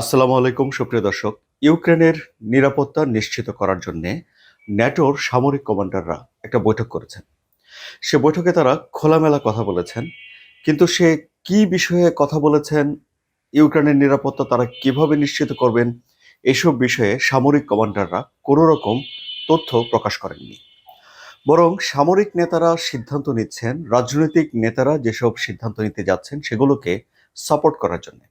আসসালামু আলাইকুম, সুপ্রিয় দর্শক। ইউক্রেনের নিরাপত্তা নিশ্চিত করার জন্য ন্যাটোর সামরিক কমান্ডাররা একটা বৈঠক করেছেন। সে বৈঠকে তারা খোলামেলা কথা বলেছেন, কিন্তু সে কি বিষয়ে কথা বলেছেন, ইউক্রেনের নিরাপত্তা তারা কীভাবে নিশ্চিত করবেন, এসব বিষয়ে সামরিক কমান্ডাররা কোনো রকম তথ্য প্রকাশ করেননি। বরং সামরিক নেতারা সিদ্ধান্ত নিচ্ছেন, রাজনৈতিক নেতারা যেসব সিদ্ধান্ত নিতে যাচ্ছেন, সেগুলোকে সাপোর্ট করার জন্য।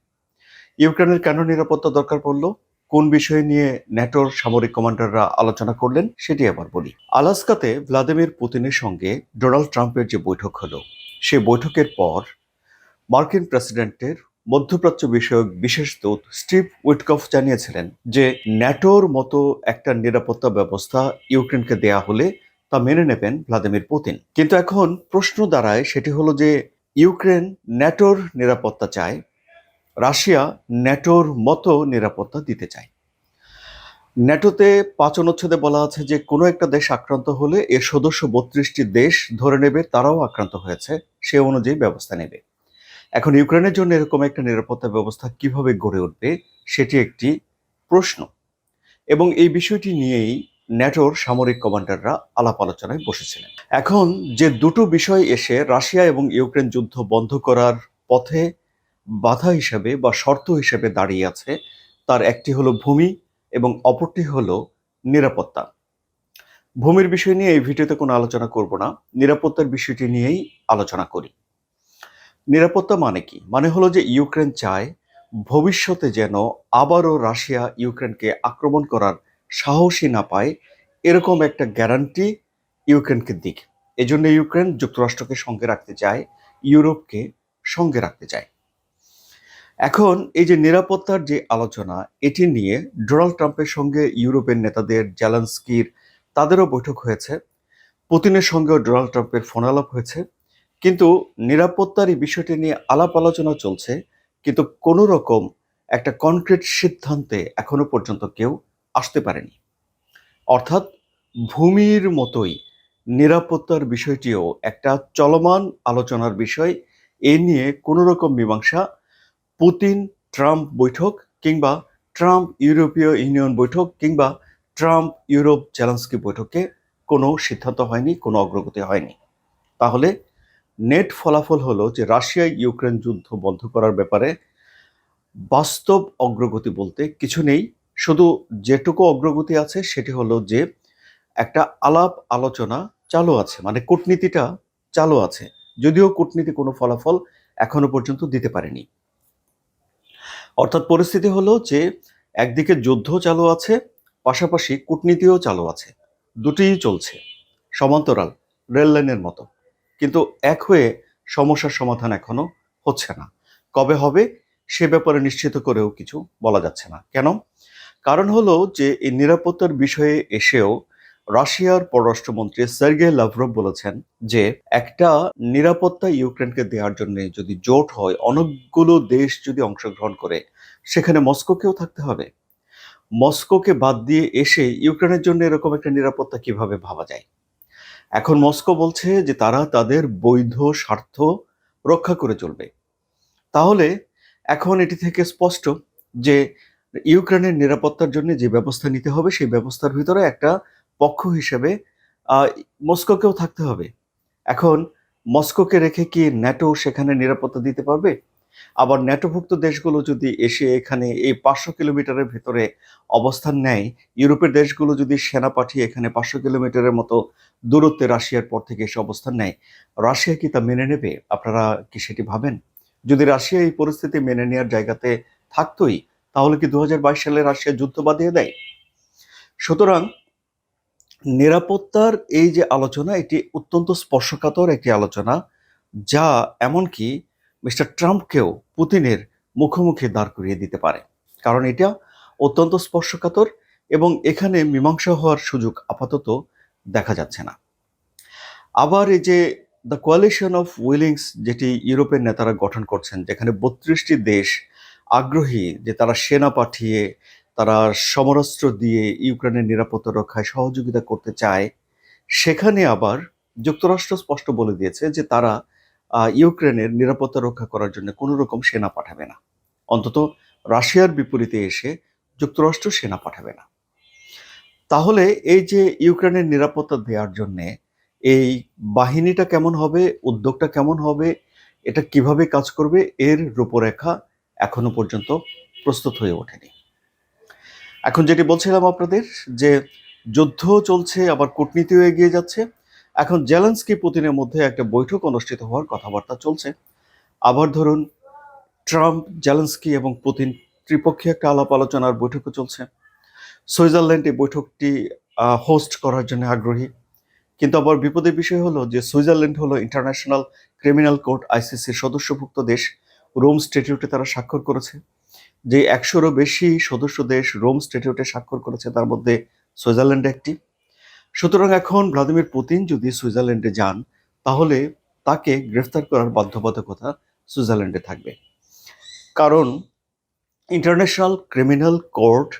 ইউক্রেনের কেন নিরাপত্তা দরকার পড়ল? কোন বিষয় নিয়ে ন্যাটোর সামরিক কমান্ডাররা আলোচনা করলেন সেটি আবার বলি। আলাস্কাতে ভ্লাদিমির পুতিনের সঙ্গে ডোনাল্ড ট্রাম্পের যে বৈঠক হলো সেই বৈঠকের পর মার্কিন প্রেসিডেন্টের মধ্যপ্রাচ্য বিষয়ক বিশেষ দূত স্টিভ উইটকফ জানিয়েছিলেন যে ন্যাটোর মতো একটা নিরাপত্তা ব্যবস্থা ইউক্রেনকে দেয়া হলে তা মেনে নেবেন ভ্লাদিমির পুতিন। কিন্তু এখন প্রশ্ন দাঁড়ায় সেটি হলো যে ইউক্রেন ন্যাটোর নিরাপত্তা চায় রাশিয়া ন্যাটোর মতো নিরাপত্তা দিতে চায়। ন্যাটোতে পাঁচ অনুচ্ছেদে বলা আছে যে, কোনো একটা দেশ আক্রান্ত হলে এর সদস্য বত্রিশটি দেশ ধরে নেবে, তারাও আক্রান্ত হয়েছে, সে অনুযায়ী ব্যবস্থা নেবে। এখন ইউক্রেনের জন্য এরকম একটা নিরাপত্তা ব্যবস্থা কীভাবে গড়ে উঠবে, সেটি একটি প্রশ্ন। এবং এই বিষয়টি নিয়েই ন্যাটোর সামরিক কমান্ডাররা আলাপ আলোচনায় বসেছিলেন। এখন যে দুটো বিষয় এসে রাশিয়া এবং ইউক্রেন যুদ্ধ বন্ধ করার পথে বাধা হিসাবে বা শর্ত হিসেবে দাঁড়িয়ে আছে, তার একটি হলো ভূমি এবং অপরটি হলো নিরাপত্তা। ভূমির বিষয় নিয়ে এই ভিডিওতে কোনো আলোচনা করব না, নিরাপত্তার বিষয়টি নিয়েই আলোচনা করি। নিরাপত্তা মানে কি? মানে হলো যে ইউক্রেন চায় ভবিষ্যতে যেন আবারও রাশিয়া ইউক্রেনকে আক্রমণ করার সাহসী না পায়, এরকম একটা গ্যারান্টি ইউক্রেনকে দিক। এজন্য ইউক্রেন যুক্তরাষ্ট্রকে সঙ্গে রাখতে চায়, ইউরোপকে সঙ্গে রাখতে চায়। এখন এই যে নিরাপত্তার যে আলোচনা, এটি নিয়ে ডোনাল্ড ট্রাম্পের সঙ্গে ইউরোপের নেতাদের জ্যালান্সকির তাদেরও বৈঠক হয়েছে। পুতিনের সঙ্গেও ডোনাল্ড ট্রাম্পের ফোন আলাপ হয়েছে। কিন্তু নিরাপত্তার এই বিষয়টি নিয়ে আলাপ আলোচনা চলছে, কিন্তু কোনো রকম একটা কনক্রিট সিদ্ধান্তে এখনও পর্যন্ত কেউ আসতে পারেনি। অর্থাৎ ভূমির মতোই নিরাপত্তার বিষয়টিও একটা চলমান আলোচনার বিষয়। এ নিয়ে কোনো রকম মীমাংসা পুতিন ট্রাম্প বৈঠক কিংবা ট্রাম্প ইউরোপীয় ইউনিয়ন বৈঠক কিংবা ট্রাম্প ইউরোপ চ্যালেঞ্জকি বৈঠকে কোনো সিদ্ধান্ত হয়নি, কোনো অগ্রগতি হয়নি। তাহলে নেট ফলাফল হলো যে রাশিয়া ইউক্রেন যুদ্ধ বন্ধ করার ব্যাপারে বাস্তব অগ্রগতি বলতে কিছু নেই। শুধু যেটুকু অগ্রগতি আছে সেটি হলো যে একটা আলাপ আলোচনা চালু আছে মানে কূটনীতিটা চালু আছে। যদিও কূটনীতি কোনো ফলাফল এখনও পর্যন্ত দিতে পারেনি। অর্থাৎ পরিস্থিতি হলো যে একদিকে যুদ্ধ চালু আছে, পাশাপাশি কূটনীতিও চালু আছে। দুটিই চলছে, সমান্তরাল, রেল লাইনের মতো। কিন্তু এক হয়ে সমস্যার সমাধান এখনও হচ্ছে না। কবে হবে সে ব্যাপারে নিশ্চিত করেও কিছু বলা যাচ্ছে না। কেন? কারণ হলো যে এই নিরাপত্তার বিষয়ে এসেও রাশিয়ার পররাষ্ট্রমন্ত্রী সার্গে লাভরভ বলেছেন যে একটা নিরাপত্তা ইউক্রেনকে দেওয়ার জন্য যদি জোট হয়, অনেকগুলো দেশ যদি অংশগ্রহণ করে, সেখানে মস্কোকেও থাকতে হবে। মস্কোকে বাদ দিয়ে এসে ইউক্রেনের জন্য এরকম একটা নিরাপত্তা কীভাবে ভাবা যায়? এখন মস্কো বলছে যে তারা তাদের বৈধ স্বার্থ রক্ষা করে চলবে। তাহলে এখন এটি থেকে স্পষ্ট যে ইউক্রেনের নিরাপত্তার জন্য যে ব্যবস্থা নিতে হবে, সেই ব্যবস্থার ভিতরে একটা পক্ষ হিসেবে মস্কোকেও থাকতে হবে। এখন মস্কোকে রেখে কি ন্যাটো সেখানে নিরাপত্তা দিতে পারবে? আবার ন্যাটোভুক্ত দেশগুলো যদি এসে এখানে এই পাঁচশো কিলোমিটারের ভেতরে অবস্থান নেয়, ইউরোপের দেশগুলো যদি সেনা পাঠিয়ে এখানে পাঁচশো কিলোমিটারের মতো দূরত্বে রাশিয়ার পর থেকে এসে অবস্থান নেয়, রাশিয়া কি তা মেনে নেবে? আপনারা কি সেটি ভাবেন? যদি রাশিয়া এই পরিস্থিতি মেনে নেওয়ার জায়গাতে থাকতোই, তাহলে কি দু হাজার বাইশ সালে রাশিয়া যুদ্ধ বাঁধিয়ে দেয়? সুতরাং নিরাপত্তার এই যে আলোচনা, এটি অত্যন্ত স্পর্শকাতর একটি আলোচনা, যা এমনকি মিস্টার ট্রাম্পকেও পুতিনের মুখোমুখি দাঁড় করিয়ে দিতে পারে। কারণ এটা অত্যন্ত স্পর্শকাতর এবং এখানে মীমাংসা হওয়ার সুযোগ আপাতত দেখা যাচ্ছে না। আবার এই যে দ্য কোয়ালিশন অফ উইলিংস যেটি ইউরোপের নেতারা গঠন করছেন, যেখানে বত্রিশটি দেশ আগ্রহী যে তারা সেনা পাঠিয়ে তারা সমরাস্ত্র দিয়ে ইউক্রেনের নিরাপত্তা রক্ষায় সহযোগিতা করতে চায়। সেখানে আবার যুক্তরাষ্ট্র স্পষ্ট বলে দিয়েছে যে তারা ইউক্রেনের নিরাপত্তা রক্ষা করার জন্য কোনো রকম সেনা পাঠাবে না। অন্তত রাশিয়ার বিপরীতে এসে যুক্তরাষ্ট্র সেনা পাঠাবে না। তাহলে এই যে ইউক্রেনের নিরাপত্তা দেওয়ার জন্যে এই বাহিনীটা কেমন হবে, উদ্যোগটা কেমন হবে, এটা কীভাবে কাজ করবে, এর রূপরেখা এখনও পর্যন্ত প্রস্তুত হয়ে ওঠেনি। এখন যেটি বলছিলাম আপনাদের, যে যুদ্ধ চলছে, আবার কূটনীতিও এগিয়ে যাচ্ছে। এখন জেলেন্সকি পুতিনের মধ্যে একটা বৈঠক অনুষ্ঠিত হওয়ার কথাবার্তা চলছে। আবার ধরুন, ট্রাম্প, জেলেন্সকি এবং পুতিন ত্রিপক্ষীয় একটা আলাপ আলোচনার বৈঠকও চলছে। সুইজারল্যান্ড এই বৈঠকটি হোস্ট করার জন্য আগ্রহী। কিন্তু আবার বিপদের বিষয় হলো যে সুইজারল্যান্ড হলো ইন্টারন্যাশনাল ক্রিমিনাল কোর্ট আইসিসির সদস্যভুক্ত দেশ। রোম স্ট্যাটিউটে তারা স্বাক্ষর করেছে। যে একশোরও বেশি সদস্য দেশ রোম স্ট্যাটিউটে স্বাক্ষর করেছে, তার মধ্যে সুইজারল্যান্ড একটি। সুতরাং এখন ভ্লাদিমির পুতিন যদি সুইজারল্যান্ডে যান, তাহলে তাকে গ্রেফতার করার বাধ্যবাধকতা সুইজারল্যান্ডে থাকবে। কারণ ইন্টারন্যাশনাল ক্রিমিনাল কোর্ট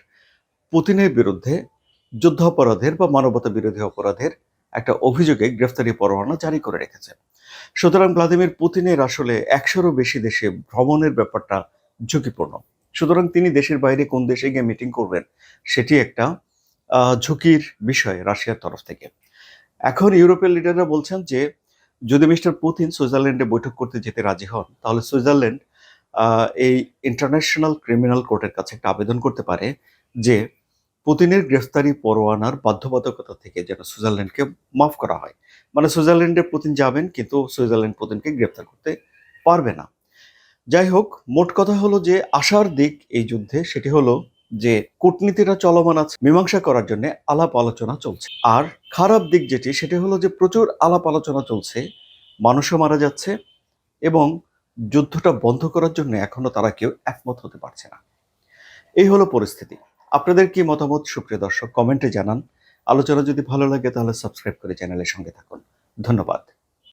পুতিনের বিরুদ্ধে যুদ্ধাপরাধের বা মানবতা বিরোধী অপরাধের একটা অভিযোগে গ্রেফতারি পরোয়ানা জারি করে রেখেছে। সুতরাং ভ্লাদিমির পুতিনের আসলে একশোরও বেশি দেশে ভ্রমণের ব্যাপারটা ঝুঁকিপূর্ণ। সুতরাং তিনি দেশের বাইরে কোন দেশে গিয়ে মিটিং করবেন, সেটি একটা ঝুঁকির বিষয় রাশিয়ার তরফ থেকে। এখন ইউরোপের লিডাররা বলছেন যে, যদি মিস্টার পুতিন সুইজারল্যান্ডে বৈঠক করতে যেতে রাজি হন, তাহলে সুইজারল্যান্ড এই ইন্টারন্যাশনাল ক্রিমিনাল কোর্টের কাছে একটা আবেদন করতে পারে যে, পুতিনের গ্রেফতারি পরোয়ানার বাধ্যবাধকতা থেকে যেন সুইজারল্যান্ডকে মাফ করা হয়। মানে সুইজারল্যান্ডে পুতিন যাবেন, কিন্তু সুইজারল্যান্ড পুতিনকে গ্রেফতার করতে পারবে না। যাই হোক মোট কথা হলো যে আশার দিক এই যুদ্ধে সেটি হলো যে কূটনীতিটা চলমান আছে, মীমাংসা করার জন্য আলাপ আলোচনা চলছে। আর খারাপ দিক যেটি, সেটি হলো যে প্রচুর আলাপ আলোচনা চলছে, মানুষও মারা যাচ্ছে এবং যুদ্ধটা বন্ধ করার জন্য এখনও তারা কেউ একমত হতে পারছে না। এই হলো পরিস্থিতি। আপনাদের কি মতামত? সুপ্রিয় দর্শক, কমেন্টে জানান। আলোচনা যদি ভালো লাগে তাহলে সাবস্ক্রাইব করে চ্যানেলের সঙ্গে থাকুন। ধন্যবাদ।